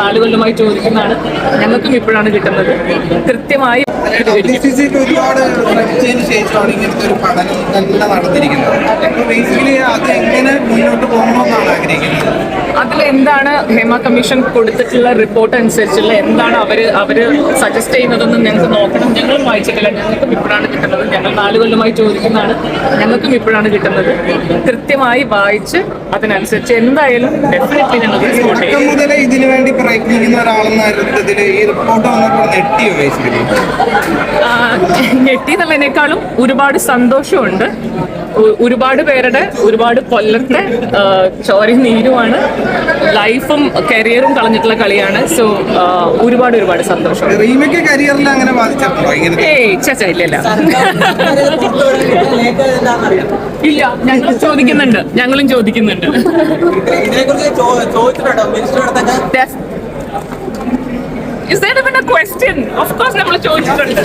നാല് ചോദിക്കുന്നതാണ്. ഞങ്ങൾക്കും ഇപ്പോഴാണ് കിട്ടുന്നത്. കൃത്യമായി ഒരുപാട് ശേഷമാണ് ഇങ്ങനത്തെ ഒരു പഠനം തന്നെ നടന്നിരിക്കുന്നത്. അപ്പൊ ബേസിക്കലി അത് എങ്ങനെ മുന്നോട്ട് ആഗ്രഹിക്കുന്നത് അതിലെന്താണ് ഹേമ കമ്മീഷൻ കൊടുത്തിട്ടുള്ള റിപ്പോർട്ട് അനുസരിച്ചുള്ള എന്താണ് അവർ അവർ സജസ്റ്റ് ചെയ്യുന്നതെന്ന് ഞങ്ങൾക്ക് നോക്കണം. ഞങ്ങളും വായിച്ചിട്ടില്ല. ഞങ്ങൾക്കും ഇപ്പോഴാണ് കിട്ടുന്നത്. ഞങ്ങൾ നാല് കൊല്ലമായി ചോദിക്കുന്നതാണ്. ഞങ്ങൾക്കും ഇപ്പോഴാണ് കിട്ടുന്നത്. കൃത്യമായി വായിച്ച് അതിനനുസരിച്ച് എന്തായാലും ഡെഫിനറ്റ്ലി ഞങ്ങൾ ഇതിനു വേണ്ടി പ്രയത്നിക്കുന്ന ഒരാളെന്ന ഈ റിപ്പോർട്ട് വന്നപ്പോൾ ബേസിക്കലി ഞെട്ടി എന്നുള്ളതിനേക്കാളും ഒരുപാട് സന്തോഷമുണ്ട്. ഒരുപാട് പേരുടെ ഒരുപാട് കൊല്ലത്തെ ചോരയും നീരുമാണ്. ലൈഫും കരിയറും കളഞ്ഞിട്ടുള്ള കളിയാണ്. സോ ഒരുപാട് ഒരുപാട് സന്തോഷം. റീമയ്ക്ക് കരിയറിൽ അങ്ങനെ ഏയ് ചച്ച ഇല്ലല്ല. ഇല്ല ഇല്ല ഞങ്ങൾ ചോദിക്കുന്നുണ്ട്. ഞങ്ങളും ചോദിക്കുന്നുണ്ട്. ഇതിനെക്കുറിച്ച് ചോ- ചോദിച്ചിട്ടുണ്ടോ മിനിസ്റ്ററുടെ Is that even a question? Of course നമ്മൾ ചോദിച്ചിട്ടുണ്ട്